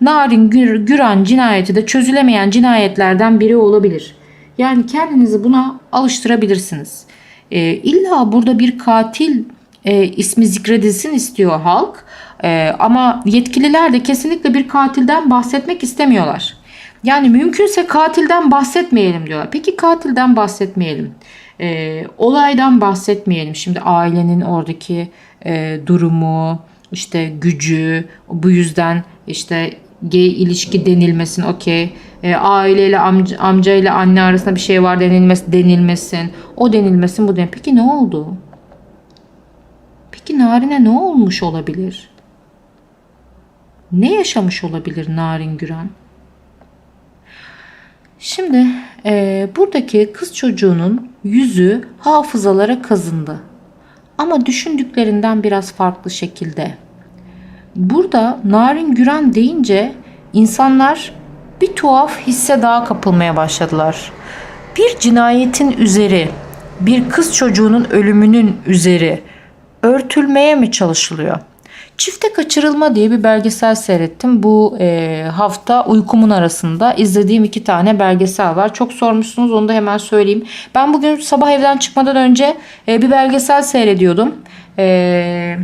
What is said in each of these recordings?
Narin Gür, Güran cinayeti de çözülemeyen cinayetlerden biri olabilir. Yani kendinizi buna alıştırabilirsiniz. Ee, illa burada bir katil e, ismi zikredilsin istiyor halk. Ee, ama yetkililer de kesinlikle bir katilden bahsetmek istemiyorlar. Yani mümkünse katilden bahsetmeyelim diyorlar. Peki katilden bahsetmeyelim. Ee, olaydan bahsetmeyelim. Şimdi ailenin oradaki e, durumu, işte gücü, bu yüzden işte gay ilişki denilmesin okey. E, aileyle amca, amca ile anne arasında bir şey var denilmesi denilmesin. O denilmesin bu denilmesin. Peki ne oldu? Peki Narin'e ne olmuş olabilir? Ne yaşamış olabilir Narin Güran? Şimdi e, buradaki kız çocuğunun yüzü hafızalara kazındı. Ama düşündüklerinden biraz farklı şekilde. Burada Narin Güran deyince insanlar bir tuhaf hisse daha kapılmaya başladılar. Bir cinayetin üzeri, bir kız çocuğunun ölümünün üzeri örtülmeye mi çalışılıyor? Çifte Kaçırılma diye bir belgesel seyrettim. Bu e, hafta uykumun arasında izlediğim iki tane belgesel var. Çok sormuşsunuz onu da hemen söyleyeyim. Ben bugün sabah evden çıkmadan önce e, bir belgesel seyrediyordum. E,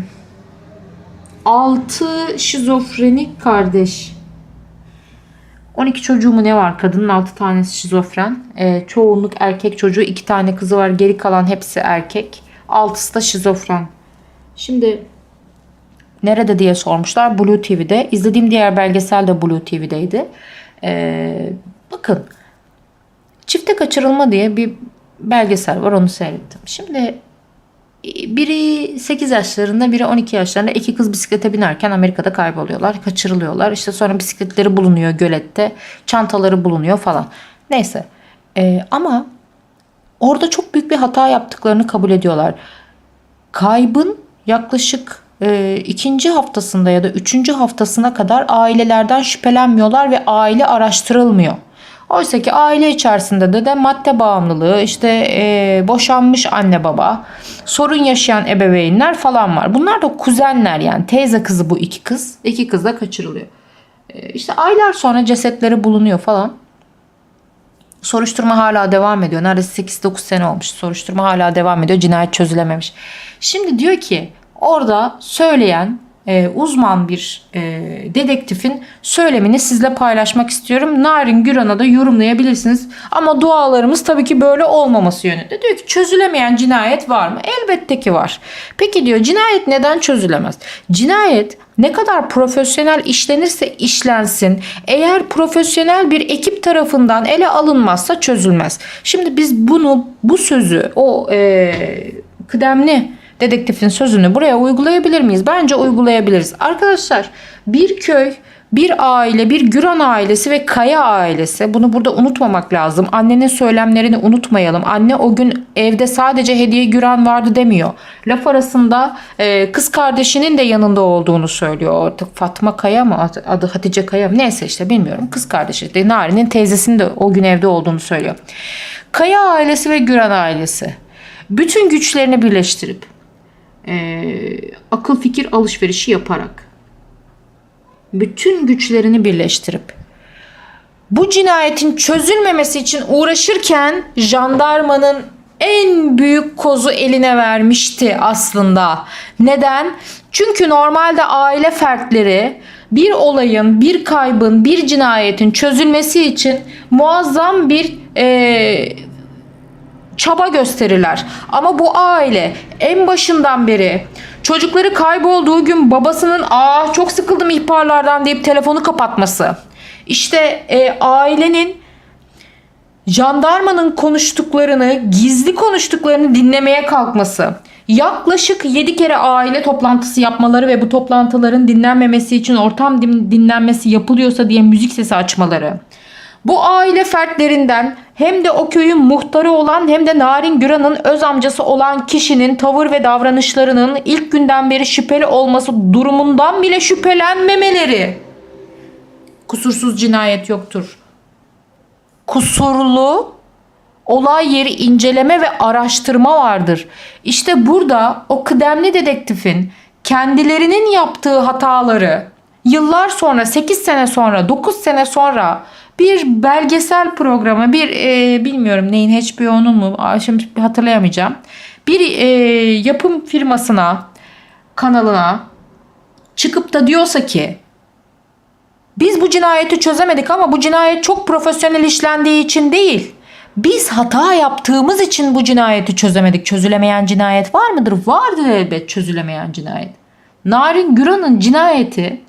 6 şizofrenik kardeş. 12 çocuğu mu ne var? Kadının 6 tanesi şizofren. E, çoğunluk erkek çocuğu. 2 tane kızı var. Geri kalan hepsi erkek. 6'sı da şizofren. Şimdi nerede diye sormuşlar. Blue TV'de. İzlediğim diğer belgesel de Blue TV'deydi. E, bakın. Çifte kaçırılma diye bir belgesel var. Onu seyrettim. Şimdi biri 8 yaşlarında biri 12 yaşlarında iki kız bisiklete binerken Amerika'da kayboluyorlar. Kaçırılıyorlar. İşte sonra bisikletleri bulunuyor gölette. Çantaları bulunuyor falan. Neyse. Ee, ama orada çok büyük bir hata yaptıklarını kabul ediyorlar. Kaybın yaklaşık e, ikinci haftasında ya da üçüncü haftasına kadar ailelerden şüphelenmiyorlar ve aile araştırılmıyor. Oysa ki aile içerisinde de, de madde bağımlılığı, işte e, boşanmış anne baba, sorun yaşayan ebeveynler falan var. Bunlar da kuzenler yani teyze kızı bu iki kız. iki kız da kaçırılıyor. E, işte aylar sonra cesetleri bulunuyor falan. Soruşturma hala devam ediyor. Neredeyse 8-9 sene olmuş. Soruşturma hala devam ediyor. Cinayet çözülememiş. Şimdi diyor ki orada söyleyen e, uzman bir e, dedektifin söylemini sizle paylaşmak istiyorum. Narin Güran'a da yorumlayabilirsiniz. Ama dualarımız tabii ki böyle olmaması yönünde. Diyor ki çözülemeyen cinayet var mı? Elbette ki var. Peki diyor cinayet neden çözülemez? Cinayet ne kadar profesyonel işlenirse işlensin eğer profesyonel bir ekip tarafından ele alınmazsa çözülmez. Şimdi biz bunu bu sözü o e, kıdemli dedektifin sözünü buraya uygulayabilir miyiz? Bence uygulayabiliriz. Arkadaşlar bir köy bir aile, bir Güran ailesi ve Kaya ailesi. Bunu burada unutmamak lazım. Annenin söylemlerini unutmayalım. Anne o gün evde sadece hediye Güran vardı demiyor. Laf arasında e, kız kardeşinin de yanında olduğunu söylüyor. Artık Fatma Kaya mı adı, Hatice Kaya mı neyse işte bilmiyorum. Kız kardeşi de Nari'nin teyzesinin de o gün evde olduğunu söylüyor. Kaya ailesi ve Güran ailesi bütün güçlerini birleştirip e, akıl fikir alışverişi yaparak bütün güçlerini birleştirip bu cinayetin çözülmemesi için uğraşırken jandarmanın en büyük kozu eline vermişti aslında. Neden? Çünkü normalde aile fertleri bir olayın, bir kaybın, bir cinayetin çözülmesi için muazzam bir e, çaba gösterirler. Ama bu aile en başından beri çocukları kaybolduğu gün babasının aa çok sıkıldım ihbarlardan deyip telefonu kapatması. İşte e, ailenin jandarmanın konuştuklarını, gizli konuştuklarını dinlemeye kalkması. Yaklaşık 7 kere aile toplantısı yapmaları ve bu toplantıların dinlenmemesi için ortam din- dinlenmesi yapılıyorsa diye müzik sesi açmaları. Bu aile fertlerinden hem de o köyün muhtarı olan hem de Narin Güran'ın öz amcası olan kişinin tavır ve davranışlarının ilk günden beri şüpheli olması durumundan bile şüphelenmemeleri. Kusursuz cinayet yoktur. Kusurlu olay yeri inceleme ve araştırma vardır. İşte burada o kıdemli dedektifin kendilerinin yaptığı hataları yıllar sonra 8 sene sonra 9 sene sonra bir belgesel programı bir e, bilmiyorum neyin HBO'nun mu şimdi hatırlayamayacağım. Bir e, yapım firmasına kanalına çıkıp da diyorsa ki biz bu cinayeti çözemedik ama bu cinayet çok profesyonel işlendiği için değil. Biz hata yaptığımız için bu cinayeti çözemedik. Çözülemeyen cinayet var mıdır? Vardır elbet çözülemeyen cinayet. Narin Güran'ın cinayeti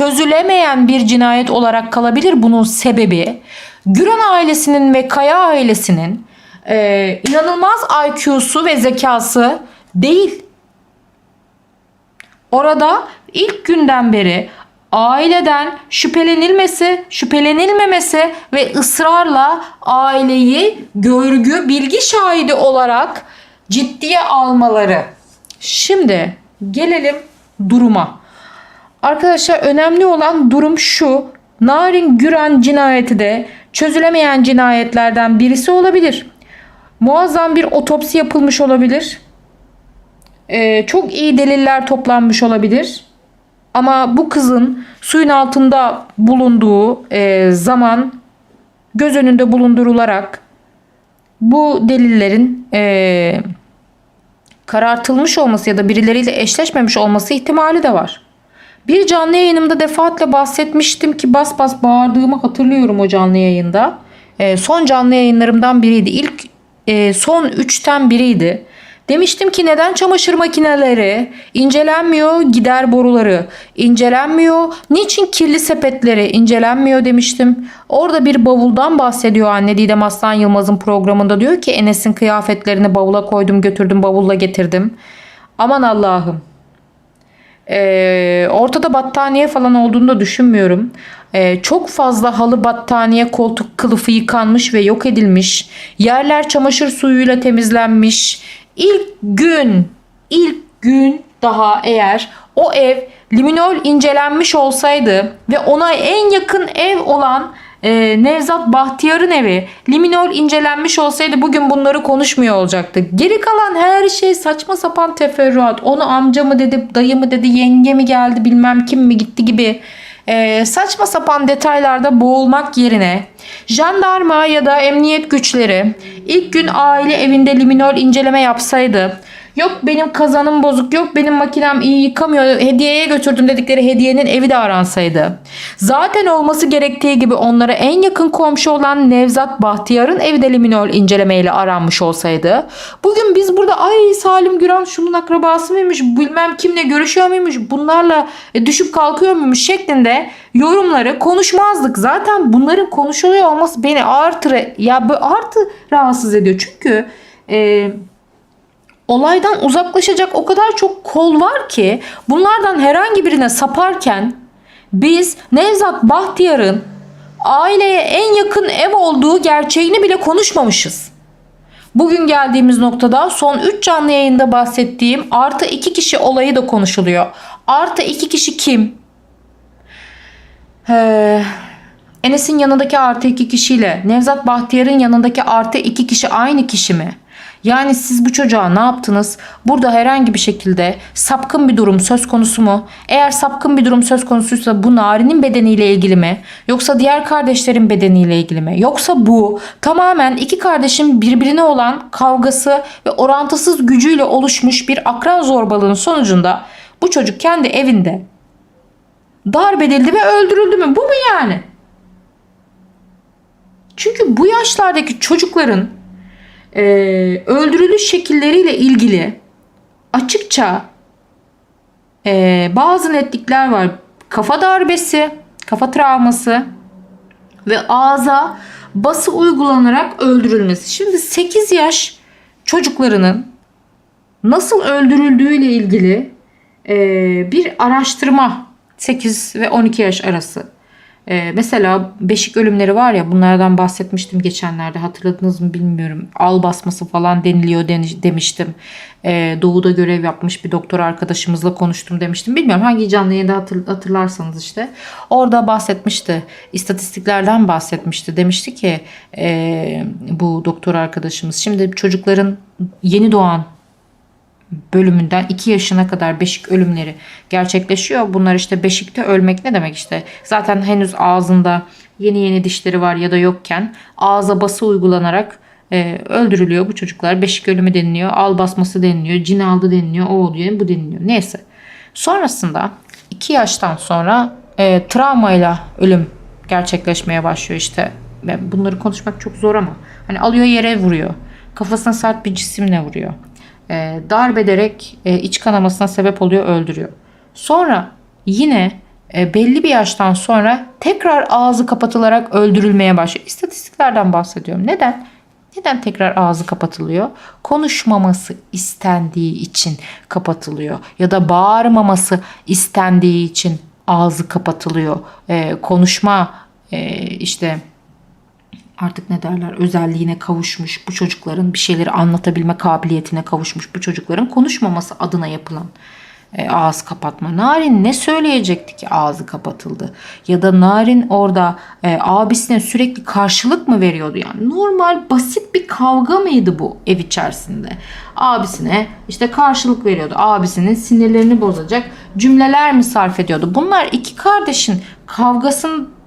çözülemeyen bir cinayet olarak kalabilir. Bunun sebebi Güran ailesinin ve Kaya ailesinin e, inanılmaz IQ'su ve zekası değil. Orada ilk günden beri aileden şüphelenilmesi, şüphelenilmemesi ve ısrarla aileyi görgü, bilgi şahidi olarak ciddiye almaları. Şimdi gelelim duruma. Arkadaşlar önemli olan durum şu. Narin Güran cinayeti de çözülemeyen cinayetlerden birisi olabilir. Muazzam bir otopsi yapılmış olabilir. Ee, çok iyi deliller toplanmış olabilir. Ama bu kızın suyun altında bulunduğu e, zaman göz önünde bulundurularak bu delillerin e, karartılmış olması ya da birileriyle eşleşmemiş olması ihtimali de var. Bir canlı yayınımda defaatle bahsetmiştim ki bas bas bağırdığımı hatırlıyorum o canlı yayında. E, son canlı yayınlarımdan biriydi. İlk e, son üçten biriydi. Demiştim ki neden çamaşır makineleri incelenmiyor, gider boruları incelenmiyor, niçin kirli sepetleri incelenmiyor demiştim. Orada bir bavuldan bahsediyor anne Didem Aslan Yılmaz'ın programında diyor ki Enes'in kıyafetlerini bavula koydum götürdüm bavulla getirdim. Aman Allah'ım. Ee, ortada battaniye falan olduğunu da düşünmüyorum. Ee, çok fazla halı battaniye koltuk kılıfı yıkanmış ve yok edilmiş. Yerler çamaşır suyuyla temizlenmiş. İlk gün, ilk gün daha eğer o ev liminol incelenmiş olsaydı ve ona en yakın ev olan e, Nevzat Bahtiyar'ın evi liminol incelenmiş olsaydı bugün bunları konuşmuyor olacaktı. Geri kalan her şey saçma sapan teferruat. Onu amca mı dedi, dayı mı dedi, yenge mi geldi bilmem kim mi gitti gibi e, saçma sapan detaylarda boğulmak yerine jandarma ya da emniyet güçleri ilk gün aile evinde liminol inceleme yapsaydı Yok benim kazanım bozuk, yok benim makinem iyi yıkamıyor, hediyeye götürdüm dedikleri hediyenin evi de aransaydı. Zaten olması gerektiği gibi onlara en yakın komşu olan Nevzat Bahtiyar'ın evi de liminol incelemeyle aranmış olsaydı. Bugün biz burada ay Salim Güran şunun akrabası mıymış, bilmem kimle görüşüyor muymuş, bunlarla e, düşüp kalkıyor muymuş şeklinde yorumları konuşmazdık. Zaten bunların konuşuluyor olması beni artı ya bu artı rahatsız ediyor. Çünkü eee olaydan uzaklaşacak o kadar çok kol var ki bunlardan herhangi birine saparken biz Nevzat Bahtiyar'ın aileye en yakın ev olduğu gerçeğini bile konuşmamışız. Bugün geldiğimiz noktada son 3 canlı yayında bahsettiğim artı 2 kişi olayı da konuşuluyor. Artı 2 kişi kim? Ee, Enes'in yanındaki artı 2 kişiyle Nevzat Bahtiyar'ın yanındaki artı 2 kişi aynı kişi mi? Yani siz bu çocuğa ne yaptınız? Burada herhangi bir şekilde sapkın bir durum söz konusu mu? Eğer sapkın bir durum söz konusuysa bu Nari'nin bedeniyle ilgili mi? Yoksa diğer kardeşlerin bedeniyle ilgili mi? Yoksa bu tamamen iki kardeşin birbirine olan kavgası ve orantısız gücüyle oluşmuş bir akran zorbalığının sonucunda bu çocuk kendi evinde darp edildi ve öldürüldü mü? Bu mu yani? Çünkü bu yaşlardaki çocukların e, öldürülüş şekilleriyle ilgili açıkça e, bazı netlikler var. Kafa darbesi, kafa travması ve ağza bası uygulanarak öldürülmesi. Şimdi 8 yaş çocuklarının nasıl öldürüldüğüyle ilgili e, bir araştırma 8 ve 12 yaş arası ee, mesela beşik ölümleri var ya bunlardan bahsetmiştim geçenlerde hatırladınız mı bilmiyorum. Al basması falan deniliyor demiştim. Ee, doğu'da görev yapmış bir doktor arkadaşımızla konuştum demiştim. Bilmiyorum hangi canlı yayında hatır, hatırlarsanız işte. Orada bahsetmişti. istatistiklerden bahsetmişti. Demişti ki e, bu doktor arkadaşımız şimdi çocukların yeni doğan bölümünden 2 yaşına kadar beşik ölümleri gerçekleşiyor. Bunlar işte beşikte ölmek ne demek işte? Zaten henüz ağzında yeni yeni dişleri var ya da yokken ağza bası uygulanarak e, öldürülüyor bu çocuklar. Beşik ölümü deniliyor, al basması deniliyor, cin aldı deniliyor, o oluyor, bu deniliyor. Neyse. Sonrasında 2 yaştan sonra e, travmayla ölüm gerçekleşmeye başlıyor işte. Bunları konuşmak çok zor ama hani alıyor yere vuruyor. Kafasına sert bir cisimle vuruyor. E, darp ederek e, iç kanamasına sebep oluyor, öldürüyor. Sonra yine e, belli bir yaştan sonra tekrar ağzı kapatılarak öldürülmeye başlıyor. İstatistiklerden bahsediyorum. Neden? Neden tekrar ağzı kapatılıyor? Konuşmaması istendiği için kapatılıyor. Ya da bağırmaması istendiği için ağzı kapatılıyor. Ee, konuşma e, işte artık ne derler özelliğine kavuşmuş bu çocukların bir şeyleri anlatabilme kabiliyetine kavuşmuş bu çocukların konuşmaması adına yapılan e, ağız kapatma. Narin ne söyleyecekti ki ağzı kapatıldı? Ya da Narin orada e, abisine sürekli karşılık mı veriyordu? Yani normal basit bir kavga mıydı bu ev içerisinde? Abisine işte karşılık veriyordu. Abisinin sinirlerini bozacak cümleler mi sarf ediyordu? Bunlar iki kardeşin kavgasında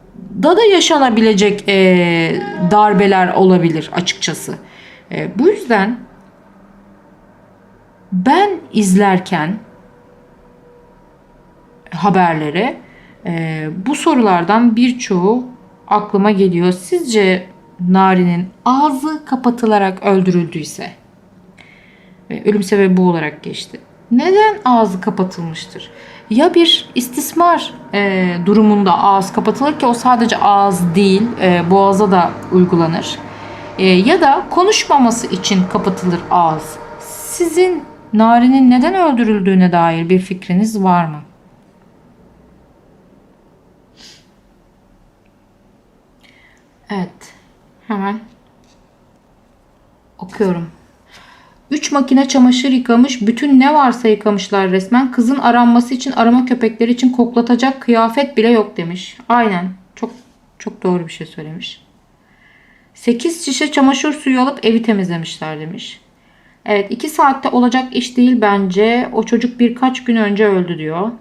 da yaşanabilecek e, darbeler olabilir açıkçası. E, bu yüzden ben izlerken haberleri e, bu sorulardan birçoğu aklıma geliyor. Sizce Nari'nin ağzı kapatılarak öldürüldüyse ve ölüm sebebi bu olarak geçti. Neden ağzı kapatılmıştır? Ya bir istismar e, durumunda ağız kapatılır ki o sadece ağız değil e, boğaza da uygulanır. E, ya da konuşmaması için kapatılır ağız. Sizin Nari'nin neden öldürüldüğüne dair bir fikriniz var mı? Evet. Hemen okuyorum. Makine çamaşır yıkamış. Bütün ne varsa yıkamışlar resmen. Kızın aranması için arama köpekleri için koklatacak kıyafet bile yok demiş. Aynen. Çok çok doğru bir şey söylemiş. 8 şişe çamaşır suyu alıp evi temizlemişler demiş. Evet 2 saatte olacak iş değil bence. O çocuk birkaç gün önce öldü diyor.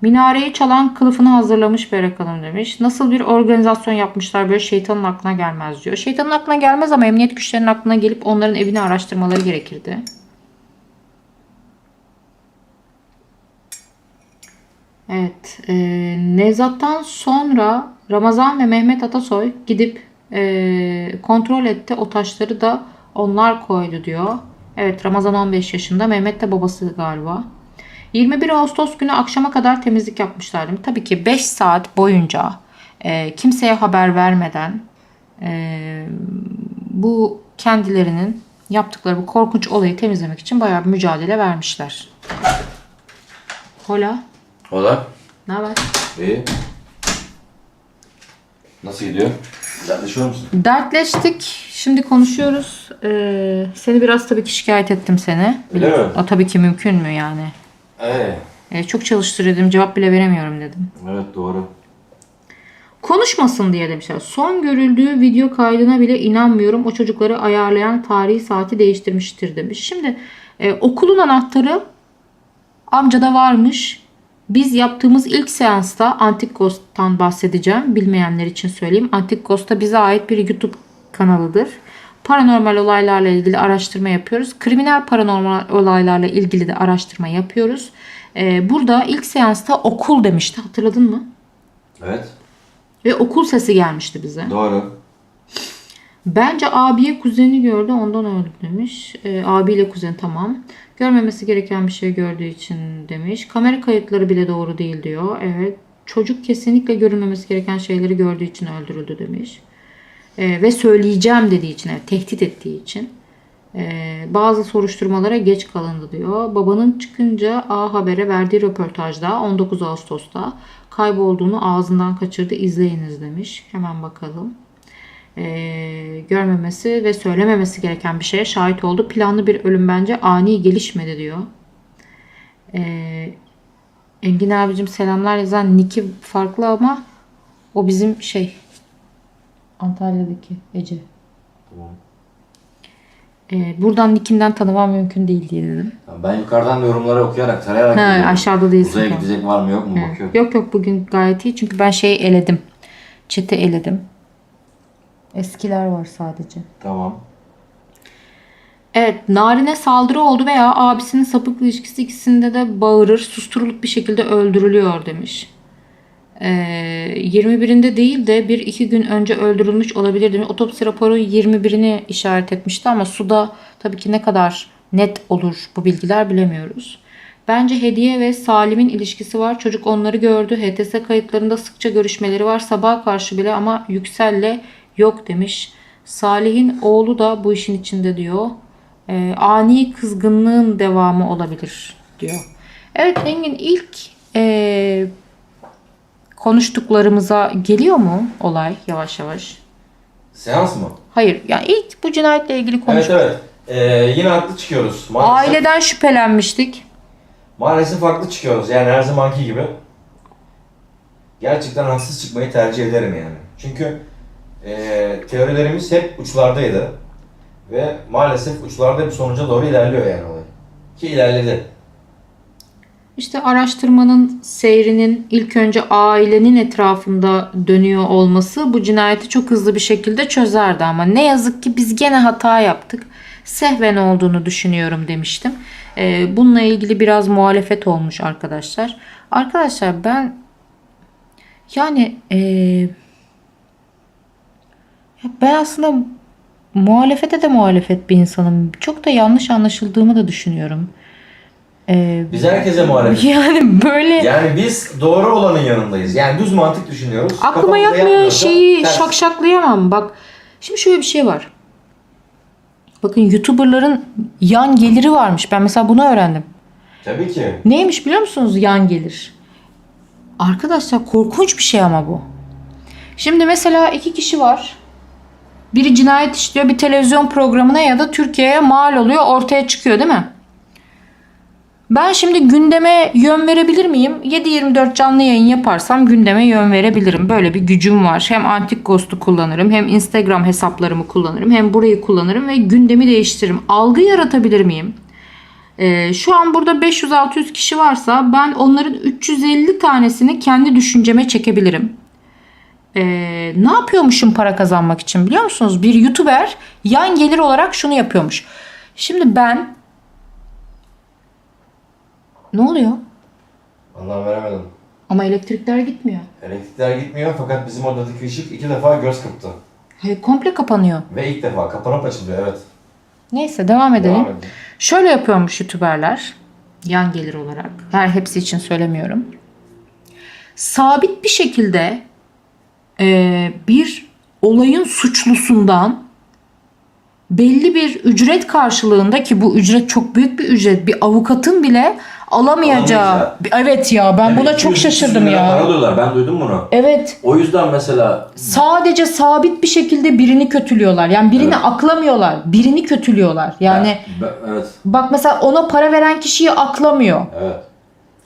Minareyi çalan kılıfını hazırlamış Berek Hanım demiş. Nasıl bir organizasyon yapmışlar böyle şeytanın aklına gelmez diyor. Şeytanın aklına gelmez ama emniyet güçlerinin aklına gelip onların evini araştırmaları gerekirdi. Evet. E, Nevzat'tan sonra Ramazan ve Mehmet Atasoy gidip e, kontrol etti. O taşları da onlar koydu diyor. Evet Ramazan 15 yaşında. Mehmet de babası galiba. 21 Ağustos günü akşama kadar temizlik yapmışlardı. Tabii ki 5 saat boyunca e, kimseye haber vermeden e, bu kendilerinin yaptıkları bu korkunç olayı temizlemek için bayağı bir mücadele vermişler. Hola. Hola. Ne haber? İyi. Nasıl gidiyor? Dertleşiyor musun? Dertleştik. Şimdi konuşuyoruz. Ee, seni biraz tabii ki şikayet ettim seni. Öyle mi? O tabii ki mümkün mü yani? Ee, Ee, çok çalıştırıyordum. Cevap bile veremiyorum dedim. evet doğru. Konuşmasın diye demişler. Son görüldüğü video kaydına bile inanmıyorum. O çocukları ayarlayan tarihi saati değiştirmiştir demiş. Şimdi e, okulun anahtarı amcada varmış. Biz yaptığımız ilk seansta Antik Ghost'tan bahsedeceğim. Bilmeyenler için söyleyeyim. Antik Ghost'ta bize ait bir YouTube kanalıdır. Paranormal olaylarla ilgili araştırma yapıyoruz. Kriminal paranormal olaylarla ilgili de araştırma yapıyoruz. E, burada ilk seansta okul demişti. Hatırladın mı? Evet. Ve okul sesi gelmişti bize. Doğru. Bence abiye kuzeni gördü ondan öldü demiş. E, abiyle kuzen tamam. Görmemesi gereken bir şey gördüğü için demiş. Kamera kayıtları bile doğru değil diyor. Evet. Çocuk kesinlikle görülmemesi gereken şeyleri gördüğü için öldürüldü demiş. E, ve söyleyeceğim dediği için, evet, tehdit ettiği için. E, bazı soruşturmalara geç kalındı diyor. Babanın çıkınca A Haber'e verdiği röportajda 19 Ağustos'ta kaybolduğunu ağzından kaçırdı izleyiniz demiş. Hemen bakalım. Ee, görmemesi ve söylememesi gereken bir şeye şahit oldu. Planlı bir ölüm bence ani gelişmedi diyor. Ee, Engin abicim selamlar yazan Niki farklı ama o bizim şey Antalya'daki Ece. Tamam. Ee, buradan nickinden tanımam mümkün değil diye dedim. Ben yukarıdan da yorumları okuyarak, tarayarak Ha, gidiyorum. aşağıda değilsin. Uzaya tamam. gidecek var mı yok mu bakıyorum. Yok yok bugün gayet iyi çünkü ben şeyi eledim. Chat'i eledim. Eskiler var sadece. Tamam. Evet, Narin'e saldırı oldu veya abisinin sapık ilişkisi ikisinde de bağırır, susturulup bir şekilde öldürülüyor demiş. Ee, 21'inde değil de bir iki gün önce öldürülmüş olabilir demiş. Otopsi raporu 21'ini işaret etmişti ama suda tabii ki ne kadar net olur bu bilgiler bilemiyoruz. Bence Hediye ve Salim'in ilişkisi var. Çocuk onları gördü. HTS kayıtlarında sıkça görüşmeleri var. Sabaha karşı bile ama Yüksel'le yok demiş. Salih'in oğlu da bu işin içinde diyor. Ee, ani kızgınlığın devamı olabilir diyor. Evet Engin ilk ee, konuştuklarımıza geliyor mu olay yavaş yavaş? Seans mı? Hayır yani ilk bu cinayetle ilgili konuş. Evet evet. Ee, yine haklı çıkıyoruz. Maalesef, Aileden şüphelenmiştik. maalesef haklı çıkıyoruz. Yani her zamanki gibi. Gerçekten haksız çıkmayı tercih ederim yani. Çünkü ee, teorilerimiz hep uçlardaydı. Ve maalesef uçlarda bir sonuca doğru ilerliyor yani olay. Ki ilerledi. İşte araştırmanın seyrinin ilk önce ailenin etrafında dönüyor olması bu cinayeti çok hızlı bir şekilde çözerdi ama ne yazık ki biz gene hata yaptık. Sehven olduğunu düşünüyorum demiştim. Ee, bununla ilgili biraz muhalefet olmuş arkadaşlar. Arkadaşlar ben yani ya ben aslında muhalefete de muhalefet bir insanım. Çok da yanlış anlaşıldığımı da düşünüyorum. Ee, Biz herkese muhalefet. yani böyle Yani biz doğru olanın yanındayız. Yani düz mantık düşünüyoruz. aklıma Kafamızda yatmayan şeyi ters. şakşaklayamam. Bak şimdi şöyle bir şey var. Bakın YouTuber'ların yan geliri varmış. Ben mesela bunu öğrendim. Tabii ki. Neymiş biliyor musunuz yan gelir? Arkadaşlar korkunç bir şey ama bu. Şimdi mesela iki kişi var. Biri cinayet işliyor bir televizyon programına ya da Türkiye'ye mal oluyor ortaya çıkıyor değil mi? Ben şimdi gündeme yön verebilir miyim? 7-24 canlı yayın yaparsam gündeme yön verebilirim. Böyle bir gücüm var. Hem Antik Ghost'u kullanırım, hem Instagram hesaplarımı kullanırım, hem burayı kullanırım ve gündemi değiştiririm. Algı yaratabilir miyim? Ee, şu an burada 500-600 kişi varsa ben onların 350 tanesini kendi düşünceme çekebilirim. Ee, ne yapıyormuşum para kazanmak için biliyor musunuz? Bir YouTuber yan gelir olarak şunu yapıyormuş. Şimdi ben ne oluyor? Anlam veremedim. Ama elektrikler gitmiyor. Elektrikler gitmiyor fakat bizim odadaki ışık iki defa göz kırptı. Hayır, komple kapanıyor. Ve ilk defa kapanıp açılıyor evet. Neyse devam edelim. Devam edin. Şöyle yapıyormuş YouTuber'ler. Yan gelir olarak. Her hepsi için söylemiyorum. Sabit bir şekilde e, bir olayın suçlusundan belli bir ücret karşılığında ki bu ücret çok büyük bir ücret. Bir avukatın bile alamayacağı. Alamayacağı. Evet ya ben buna 200 çok 300 şaşırdım lira Para ya. alıyorlar ben duydum bunu. Evet. O yüzden mesela Sadece sabit bir şekilde birini kötülüyorlar. Yani birini Evet. aklamıyorlar. Birini kötülüyorlar. Yani Ben- evet bak mesela ona para veren kişiyi aklamıyor. evet.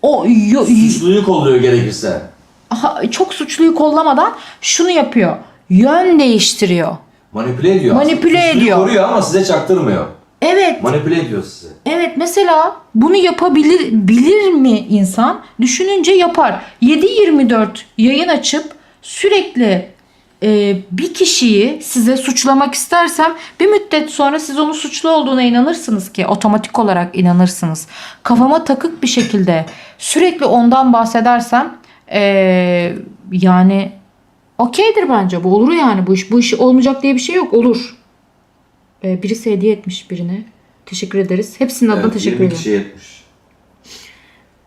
O yo- Suçluyu kolluyor gerekirse. Aha, çok suçluyu kollamadan şunu yapıyor. Yön değiştiriyor. Manipüle ediyor. aslında. Manipüle Suçluyu ediyor. koruyor ama size çaktırmıyor. Evet, Manipüle ediyor sizi. evet mesela bunu yapabilir bilir mi insan? Düşününce yapar. 7-24 yayın açıp sürekli e, bir kişiyi size suçlamak istersem bir müddet sonra siz onun suçlu olduğuna inanırsınız ki otomatik olarak inanırsınız. Kafama takık bir şekilde sürekli ondan bahsedersem e, yani okeydir bence bu olur yani bu iş bu iş olmayacak diye bir şey yok olur. E, birisi hediye etmiş birine. Teşekkür ederiz. Hepsinin adına Evet, teşekkür 20 ederim. kişiye yetmiş.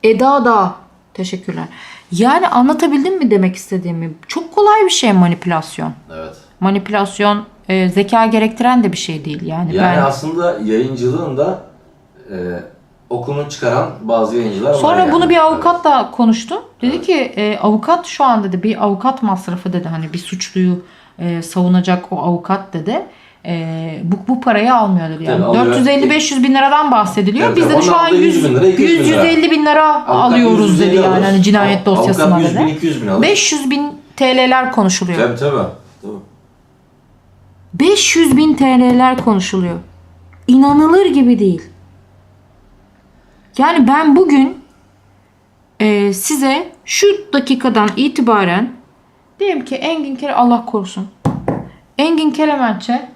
Eda da teşekkürler. Yani anlatabildim mi demek istediğimi? Çok kolay bir şey manipülasyon. Evet. Manipülasyon e, zeka gerektiren de bir şey değil yani. Yani ben aslında yayıncılığın da e, okunu çıkaran bazı yayıncılar var. Sonra bunu bir avukatla konuştum. Dedi ki e, avukat şu an dedi bir avukat masrafı dedi hani bir suçluyu e, savunacak o avukat dedi. E, bu, bu parayı almıyor dedi. Yani alıyor. 450-500 bin liradan bahsediliyor. Tabii, Biz de şu an aldığı 100, 100 bin lira, 200 bin lira. 150 bin lira Avukat alıyoruz 150 dedi yani hani cinayet dosyasına 100 bin, dedi. 200 bin alır. 500 bin TL'ler konuşuluyor. Tabii tabii. tabii. 500 bin TL'ler konuşuluyor. inanılır gibi değil. Yani ben bugün e, size şu dakikadan itibaren diyelim ki Engin Kele Allah korusun. Engin Kelemençe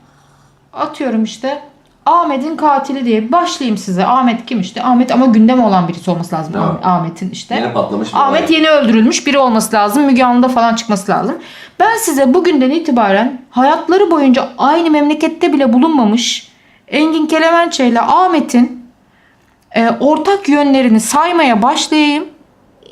atıyorum işte Ahmet'in katili diye başlayayım size. Ahmet kim işte? Ahmet ama gündem olan birisi olması lazım. Tamam. Ah- Ahmet'in işte. Yine patlamış bir Ahmet olay. yeni öldürülmüş biri olması lazım. Müge Anlı'da falan çıkması lazım. Ben size bugünden itibaren hayatları boyunca aynı memlekette bile bulunmamış Engin Kelemençe ile Ahmet'in e, ortak yönlerini saymaya başlayayım.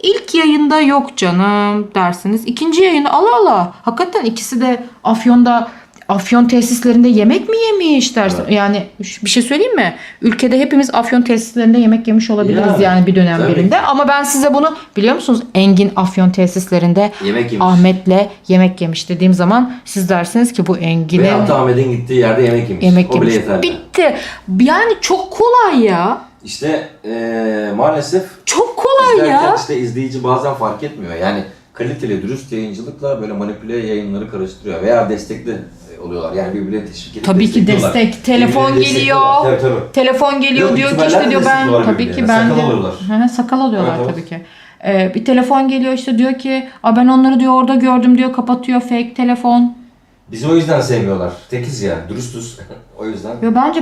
İlk yayında yok canım dersiniz. İkinci yayında Allah Allah. Hakikaten ikisi de Afyon'da Afyon tesislerinde yemek mi yemiş dersin. Evet. Yani bir şey söyleyeyim mi? Ülkede hepimiz Afyon tesislerinde yemek yemiş olabiliriz Yani, yani bir dönem tabii birinde. Ama ben size bunu biliyor musunuz? Engin Afyon tesislerinde Yemek yemiş. Ahmet'le yemek yemiş dediğim zaman siz dersiniz ki bu Engin'e da Ahmet'in gittiği yerde yemek yemiş. yemek o bile yeterli. Bitti. Yani çok kolay ya. İşte eee, maalesef Çok kolay ya. işte izleyici bazen fark etmiyor. Yani kaliteli, dürüst yayıncılıkla böyle manipüle yayınları karıştırıyor. Veya destekli oluyorlar. Yani birbirine teşvik edip Tabii ki destekliyorlar. destek. Telefon Birbirine geliyor. destekliyorlar. Tabii tabii. Telefon geliyor Yok, diyor ki işte diyor ben tabii ki ben Sakal de alıyorlar. Hı hı, sakal alıyorlar Evet, evet. tabii ki. Ee, bir telefon geliyor işte diyor ki A ben onları diyor orada gördüm diyor kapatıyor fake telefon. Bizi o yüzden sevmiyorlar. Tekiz ya, dürüstüz. o yüzden. Yo bence